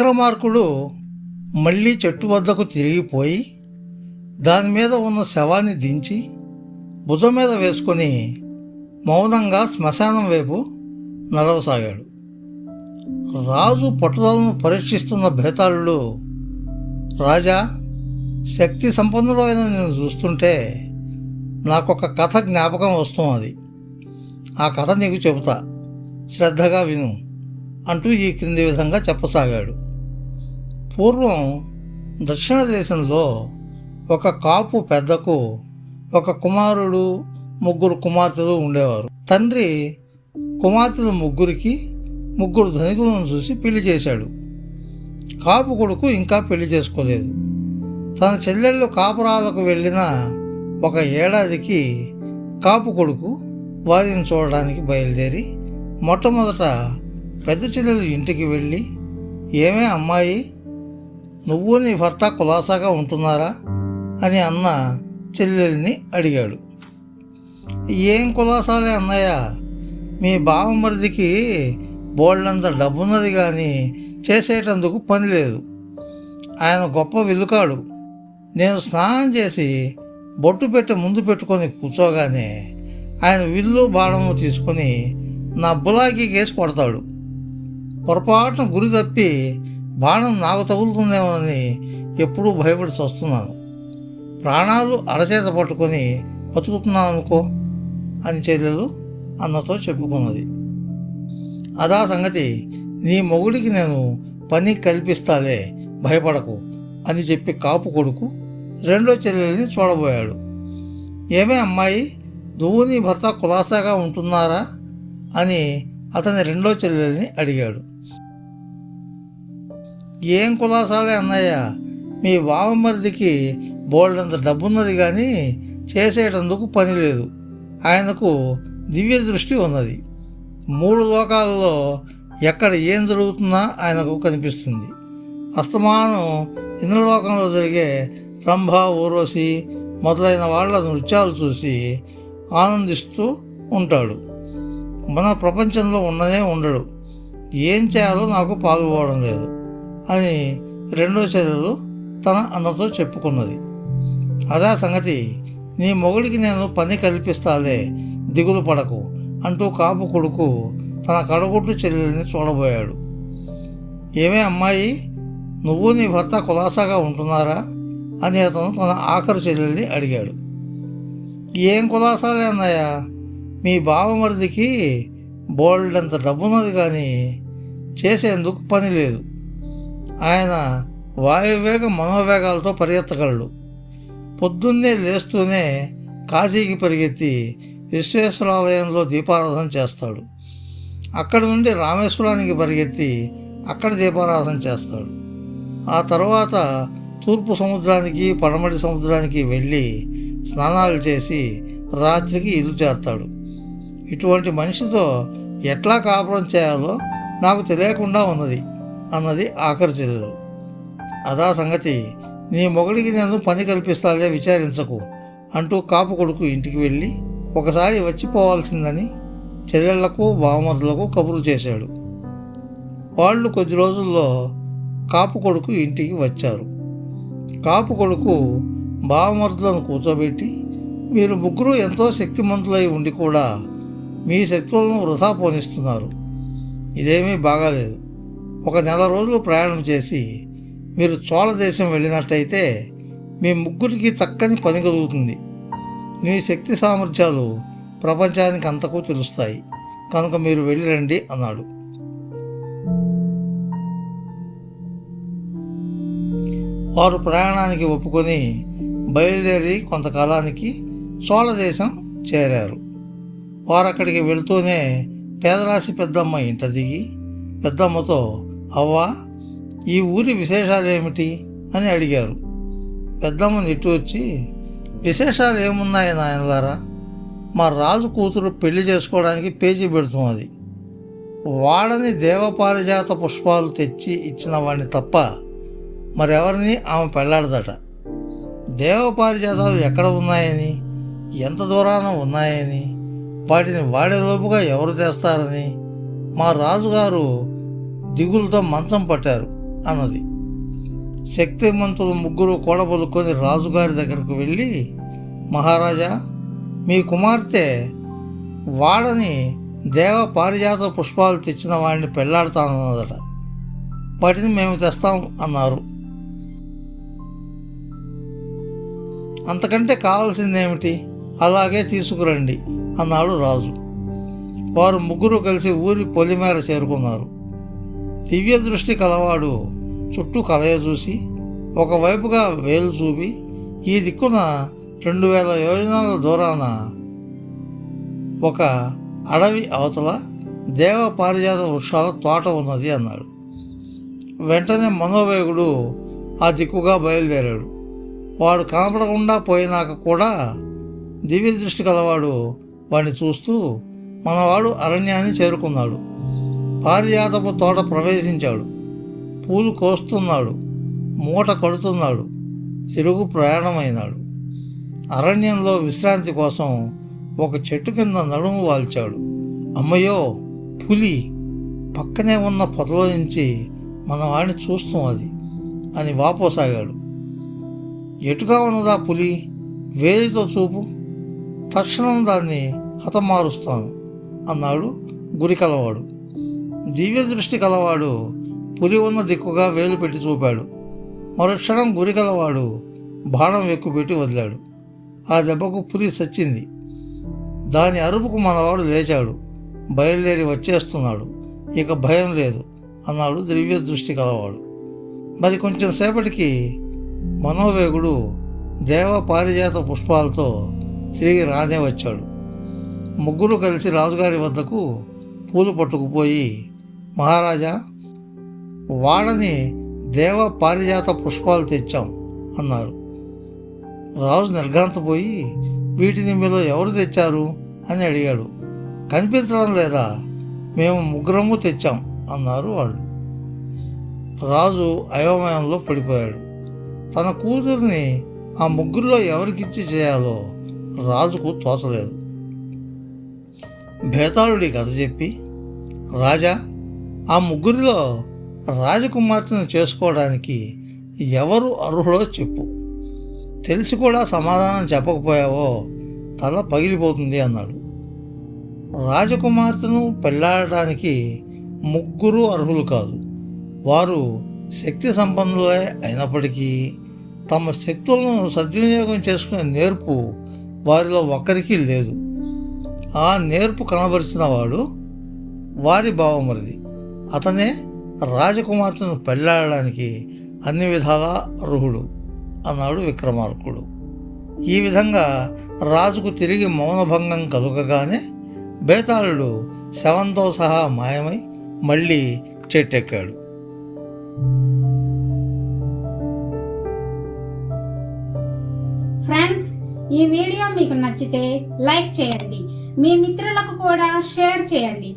విక్రమార్కుడు మళ్ళీ చెట్టు వద్దకు తిరిగిపోయి దాని మీద ఉన్న శవాన్ని దించి భుజం మీద వేసుకొని మౌనంగా శ్మశానం వైపు నడవసాగాడు. రాజు పట్టుదలను పరీక్షిస్తున్న భేతాళుడు రాజా శక్తి సంపన్నుడైన నేను చూస్తుంటే నాకొక కథ జ్ఞాపకం వస్తున్నది. ఆ కథ నీకు చెబుతా. శ్రద్ధగా విను అంటూ ఈ క్రింది విధంగా చెప్పసాగాడు. పూర్వం దక్షిణ దేశంలో ఒక కాపు పెద్దకు ఒక కుమారుడు ముగ్గురు కుమార్తెలు ఉండేవారు. తండ్రి కుమార్తెలు ముగ్గురికి ముగ్గురు ధనికులను చూసి పెళ్ళి చేశాడు. కాపు కొడుకు ఇంకా పెళ్ళి చేసుకోలేదు. తన చెల్లెళ్ళు కాపురాలకు వెళ్ళిన ఒక ఏడాదికి కాపు కొడుకు వారిని చూడడానికి బయలుదేరి మొట్టమొదట పెద్ద చెల్లెలు ఇంటికి వెళ్ళి ఏమే అమ్మాయి నువ్వు నీ భర్త కులాసాగా ఉంటున్నారా? అని అన్న చెల్లెల్ని అడిగాడు. ఏం కులాసాలే అన్నయ్య? మీ బావమరిదికి బోల్డంత డబ్బున్నది కానీ చేసేటందుకు పని లేదు. ఆయన గొప్ప విలుకాడు. నేను స్నానం చేసి బొట్టు పెట్టి ముందు పెట్టుకొని కూర్చోగానే ఆయన విల్లు బాణము తీసుకొని నా బులాకి కేసు కొడతాడు పొరపాటున గురి తప్పి బాణం నాకు తగులుతుందేమోనని ఎప్పుడూ భయపడి చస్తున్నాను ప్రాణాలు అరచేత పట్టుకొని బతుకుతున్నాను అనుకో అని చెల్లెలు అన్నతో చెప్పుకున్నది. అదా సంగతి నీ మొగుడికి నేను పని కల్పిస్తాలే భయపడకు అని చెప్పి కాపు కొడుకు రెండో చెల్లెల్ని చూడబోయాడు. ఏమే అమ్మాయి నువ్వు నీ భర్త కులాసాగా ఉంటున్నారా అని అతని రెండో చెల్లెల్ని అడిగాడు. ఏం కులాసాలే అన్నయ్య? మీ బావమరిదికి బోల్డంత డబ్బున్నది కానీ చేసేటందుకు పని లేదు. ఆయనకు దివ్య దృష్టి ఉన్నది. మూడు లోకాలలో ఎక్కడ ఏం జరుగుతున్నా ఆయనకు కనిపిస్తుంది. అస్తమానం ఇంద్రలోకంలో జరిగే రంభ ఊరోసి మొదలైన వాళ్ళ నృత్యాలు చూసి ఆనందిస్తూ ఉంటాడు. మన ప్రపంచంలో ఉన్నదే ఉండడు. ఏం చేయాలో నాకు పాల్గొవడం లేదు. అని రెండో చెల్లెలు తన అన్నతో చెప్పుకున్నది. అదా సంగతి నీ మొగుడికి నేను పని కల్పిస్తాలే దిగులు పడకు అంటూ కాపు కొడుకు తన కడగొట్టు చెల్లెల్ని చూడబోయాడు. ఏమే అమ్మాయి నువ్వు నీ భర్త కులాసాగా ఉంటున్నారా? అని అతను తన ఆఖరు చెల్లెల్ని అడిగాడు. ఏం కులాసాలే అన్నయ్య? మీ బావమరిదికి బోల్డంత డబ్బున్నది కానీ చేసేందుకు పని లేదు. ఆయన వాయువేగ మనోవేగాలతో పరిగెత్తగలడు. పొద్దున్నే లేస్తూనే కాశీకి పరిగెత్తి విశ్వేశ్వరాలయంలో దీపారాధన చేస్తాడు. అక్కడి నుండి రామేశ్వరానికి పరిగెత్తి అక్కడ దీపారాధన చేస్తాడు. ఆ తర్వాత తూర్పు సముద్రానికి పడమటి సముద్రానికి వెళ్ళి స్నానాలు చేసి రాత్రికి ఇల్లు చేస్తాడు. ఇటువంటి మనిషితో ఎట్లా కాపురం చేయాలో నాకు తెలియకుండా ఉన్నది. అన్నది ఆఖరి చెల్లెలు అదా సంగతి. నీ మొగుడికి నేను పని కల్పిస్తాలే విచారించకు అంటూ కాపు కొడుకు ఇంటికి వెళ్ళి ఒకసారి వచ్చిపోవాల్సిందని చెల్లెళ్ళకు బావమరులకు కబురు చేశాడు. వాళ్ళు కొద్ది రోజుల్లో కాపు కొడుకు ఇంటికి వచ్చారు. కాపు కొడుకు బావమరుదులను కూర్చోబెట్టి మీరు ముగ్గురు ఎంతో శక్తిమంతులై ఉండి కూడా మీ శక్తులను వృధా పోనిస్తున్నారు. ఇదేమీ బాగాలేదు. ఒక నెల రోజులు ప్రయాణం చేసి మీరు చోళ దేశం వెళ్ళినట్టయితే మీ ముగ్గురికి చక్కని పని కలుగుతుంది. మీ శక్తి సామర్థ్యాలు ప్రపంచానికి అంతకు తెలుస్తాయి. కనుక మీరు వెళ్ళిరండి అన్నాడు. వారు ప్రయాణానికి ఒప్పుకొని బయలుదేరి కొంతకాలానికి చోళ దేశం చేరారు. వారు అక్కడికి వెళ్తూనే పేదరాశి పెద్దమ్మ ఇంట దిగి పెద్దమ్మతో అవ్వ ఈ ఊరి విశేషాలు ఏమిటి అని అడిగారు. పెద్దమ్మ నిట్టూర్చి విశేషాలు ఏమున్నాయి నాయనలారా? మా రాజు కూతురు పెళ్ళి చేసుకోవడానికి పేజీ పెడుతున్నది వాడని దేవపారిజాత పుష్పాలు తెచ్చి ఇచ్చిన వాడిని తప్ప మరెవరిని ఆమె పెళ్ళాడదట దేవపారిజాతాలు ఎక్కడ ఉన్నాయని ఎంత దూరాన ఉన్నాయని వాటిని వాడేలోపుగా ఎవరు తెస్తారని మా రాజుగారు దిగులతో మంచం పట్టారు అన్నది. శక్తిమంతులు ముగ్గురు కూడబలుకొని రాజుగారి దగ్గరకు వెళ్ళి మహారాజా మీ కుమార్తె వాడని దేవ పారిజాత పుష్పాలు తెచ్చిన వాడిని పెళ్ళాడతానన్నదట. వాటిని మేము తెస్తాం అన్నారు. అంతకంటే కావాల్సిందేమిటి? అలాగే తీసుకురండి అన్నాడు రాజు. వారు ముగ్గురు కలిసి ఊరి పొలిమేర చేరుకున్నారు. దివ్య దృష్టి కలవాడు చుట్టూ కలయ చూసి ఒకవైపుగా వేలు చూపి ఈ దిక్కున రెండు వేల యోజనాల దూరాన ఒక అడవి అవతల దేవ పారిజాత వృక్షాల తోట ఉన్నది అన్నాడు. వెంటనే మనోవేగుడు ఆ దిక్కుగా బయలుదేరాడు. వాడు కనపడకుండా పోయినాక కూడా దివ్య దృష్టి కలవాడు వాడిని చూస్తూ మనవాడు అరణ్యాన్ని చేరుకున్నాడు. పారిజాతపు తోట ప్రవేశించాడు. పూలు కోస్తున్నాడు. మూట కడుతున్నాడు. తిరుగు ప్రయాణమైనాడు. అరణ్యంలో విశ్రాంతి కోసం ఒక చెట్టు కింద నడుము వాల్చాడు. అమ్మయ్యో పులి! పక్కనే ఉన్న పొదలో నుంచి మన వాడిని చూస్తాం అది అని వాపోసాగాడు. ఎటుగా ఉన్నదా పులి? వేలితో చూపు. తక్షణం దాన్ని హతమారుస్తాను అన్నాడు గురికలవాడు. దివ్య దృష్టి కలవాడు పులి ఉన్న దిక్కుగా వేలు పెట్టి చూపాడు. మరుక్షణం గురి కలవాడు బాణం ఎక్కుపెట్టి వదిలాడు. ఆ దెబ్బకు పులి చచ్చింది. దాని అరుపుకు మనవాడు లేచాడు. బయలుదేరి వచ్చేస్తున్నాడు. ఇక భయం లేదు అన్నాడు దివ్య దృష్టి కలవాడు. మరి కొంచెం సేపటికి మనోవేగుడు దేవ పారిజాత పుష్పాలతో తిరిగి రానే వచ్చాడు. ముగ్గురు కలిసి రాజుగారి వద్దకు పూలు పట్టుకుపోయి మహారాజా వాడని దేవ పారిజాత పుష్పాలు తెచ్చాం అన్నారు. రాజు నిర్ఘాంతపోయి వీటిని మీలో ఎవరు తెచ్చారు అని అడిగాడు. కనిపించడం లేదా? మేము ముగ్గురము తెచ్చాం అన్నారు వాళ్ళు రాజు అయోమయంలో పడిపోయాడు. తన కూతుర్ని ఆ ముగ్గురిలో ఎవరికిచ్చి చేయాలో రాజుకు తోచలేదు. భేతాళుడి కథ చెప్పి రాజా ఆ ముగ్గురిలో రాజకుమార్తెను చేసుకోవడానికి ఎవరు అర్హుడో చెప్పు. తెలిసి కూడా సమాధానం చెప్పకపోయావో తల పగిలిపోతుంది అన్నాడు. రాజకుమార్తెను పెళ్ళాడడానికి ముగ్గురు అర్హులు కాదు. వారు శక్తి సంపన్నులే అయినప్పటికీ తమ శక్తులను సద్వినియోగం చేసుకునే నేర్పు వారిలో ఒక్కరికి లేదు. ఆ నేర్పు కనబరిచిన వాడు వారి భావమరిది అతనే రాజకుమార్తెను పెళ్ళాడడానికి అన్ని విధాలా అర్హుడు అన్నాడు విక్రమార్కుడు. ఈ విధంగా రాజుకు తిరిగి మౌనభంగం కలుగగానే బేతాళుడు శవంతో సహా మాయమై మళ్ళీ చెట్టెక్కాడు. ఫ్రెండ్స్ ఈ వీడియో మీకు నచ్చితే లైక్ చేయండి. మీ మిత్రులకు కూడా షేర్ చేయండి.